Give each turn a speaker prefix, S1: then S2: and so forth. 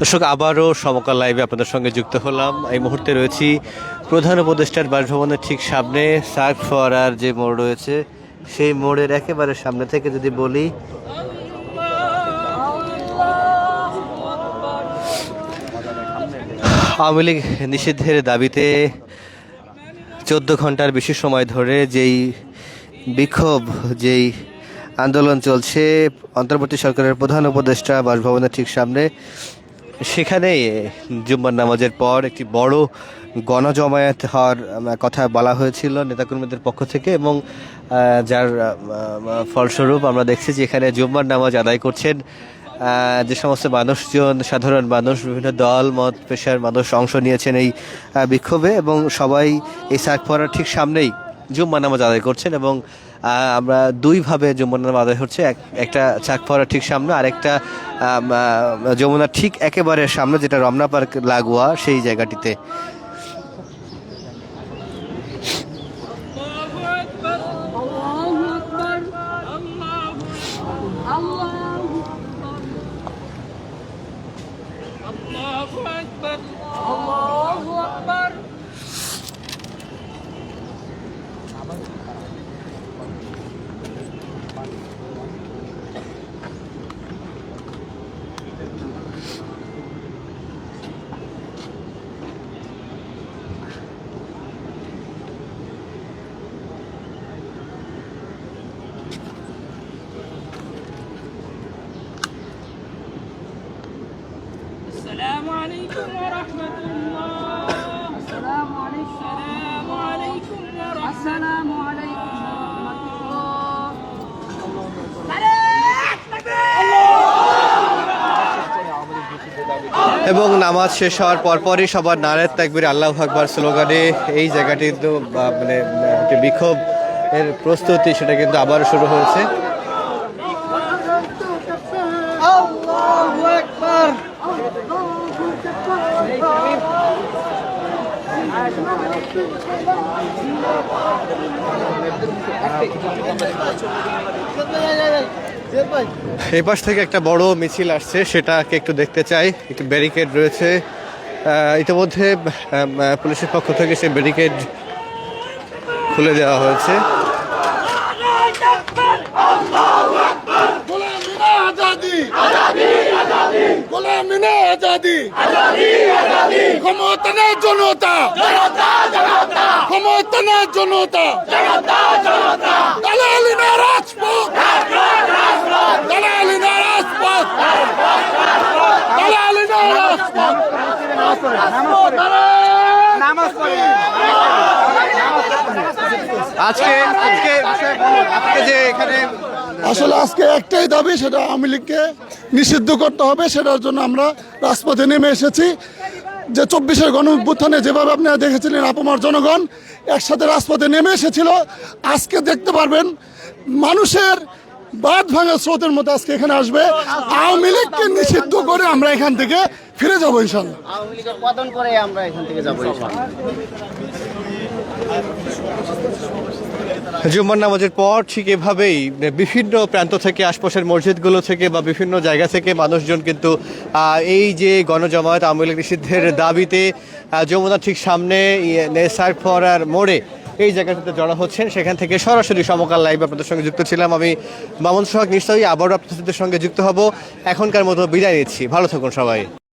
S1: দর্শক, আবারও সমকাল লাইভে আপনাদের সঙ্গে যুক্ত হলাম। এই মুহূর্তে রয়েছি প্রধান উপদেষ্টার বাসভবনের ঠিক সামনে, সার্ক ফোয়ারার যে মোড় রয়েছে, সেই মোড়ের একেবারে সামনে থেকে যদি বলি, আওয়ামী লীগ নিষিদ্ধের দাবিতে চোদ্দ ঘণ্টার বেশি সময় ধরে যেই বিক্ষোভ, যেই আন্দোলন চলছে, অন্তর্বর্তী সরকারের প্রধান উপদেষ্টা বাসভবনের ঠিক সামনে সেখানে জুম্মার নামাজের পর একটি বড় গণজমায়েত হওয়ার কথা বলা হয়েছিল নেতাকর্মীদের পক্ষ থেকে এবং যার ফলস্বরূপ আমরা দেখছি যে এখানে জুম্মার নামাজ আদায় করছেন যে সমস্ত মানুষজন, সাধারণ মানুষ, বিভিন্ন দল, মত পেশার মানুষ অংশ নিয়েছেন এই বিক্ষোভে এবং সবাই এই সার্ক পড়ার ঠিক সামনেই জুম্মা নামাজ আদায় করছেন এবং আহ, আমরা দুইভাবে জুম্মা নামাজ আদায় হচ্ছে এক- একটা চাক পড়ার ঠিক সামনে আর একটা যমুনার ঠিক একেবারে সামনে যেটা রমনা পার্ক লাগোয়া সেই জায়গাটিতে
S2: الله أكبر الله
S3: الله أكبر
S2: الله
S3: السلام عليكم ورحمة الله
S2: السلام عليكم
S3: السلام عليكم ورحمة
S2: السلام عليكم ورحمة الله
S1: এবং নামাজ শেষ হওয়ার পরপরই সবার নারের তাকবির আল্লাহ আকবার স্লোগানে এই জায়গাটি কিন্তু আহ, মানে আহ, একটি বিক্ষোভ এর প্রস্তুতি সেটা কিন্তু আবার শুরু হয়েছে এই পাশ থেকে একটা বড় মিছিল আসছে, সেটাকে একটু দেখতে চাই। একটু ব্যারিকেড রয়েছে। ইতিমধ্যে পুলিশের পক্ষ থেকে সে ব্যারিকেড খুলে দেওয়া হয়েছে।
S4: গোলামিনা আজাদি। আজাদি ক্ষমতা না জনতা। না জনতা। দালালি না রাজপথ দালালি না রাজপথ। দালালি না রাজপথ।
S1: আজকে আজকে আজকে যে এখানে
S4: আসলে আজকে একটাই দাবি সেটা আওয়ামী লীগকে নিষিদ্ধ করতে হবে। সেটার জন্য আমরা রাজপথে নেমে এসেছি। যে চব্বিশের গণ উত্থানে যেভাবে আপনারা দেখেছিলেন আপমার জনগণ একসাথে রাজপথে নেমে এসেছিল, আজকে দেখতে পারবেন মানুষের বাদ ভাঙা স্রোতের মতো আজকে এখানে আসবে আওয়ামী লীগকে নিষিদ্ধ করে আমরা এখান থেকে ফিরে যাব ইনশাল্লাহ
S5: আওয়ামী লীগের পতন করে আমরা এখান থেকে যাব।
S1: জুম্মার নামাজের পর ঠিক এভাবেই বিভিন্ন প্রান্ত থেকে, আশপাশের মসজিদগুলো থেকে বা বিভিন্ন জায়গা থেকে মানুষজন কিন্তু এই যে গণজমায়েত আওয়ামী লীগ নিষিদ্ধের দাবিতে যমুনা ঠিক সামনে নেসার ফরার মোড়ে এই জায়গাটাতে জড়া হচ্ছেন। সেখান থেকে সরাসরি সমকাল লাইভ আপনাদের সঙ্গে যুক্ত ছিলাম আমি মামুন সোহাগ। নিশ্চয়ই আবারও আপনাদের সঙ্গে যুক্ত হব। এখনকার মতো বিদায় নিচ্ছি। ভালো থাকুন সবাই।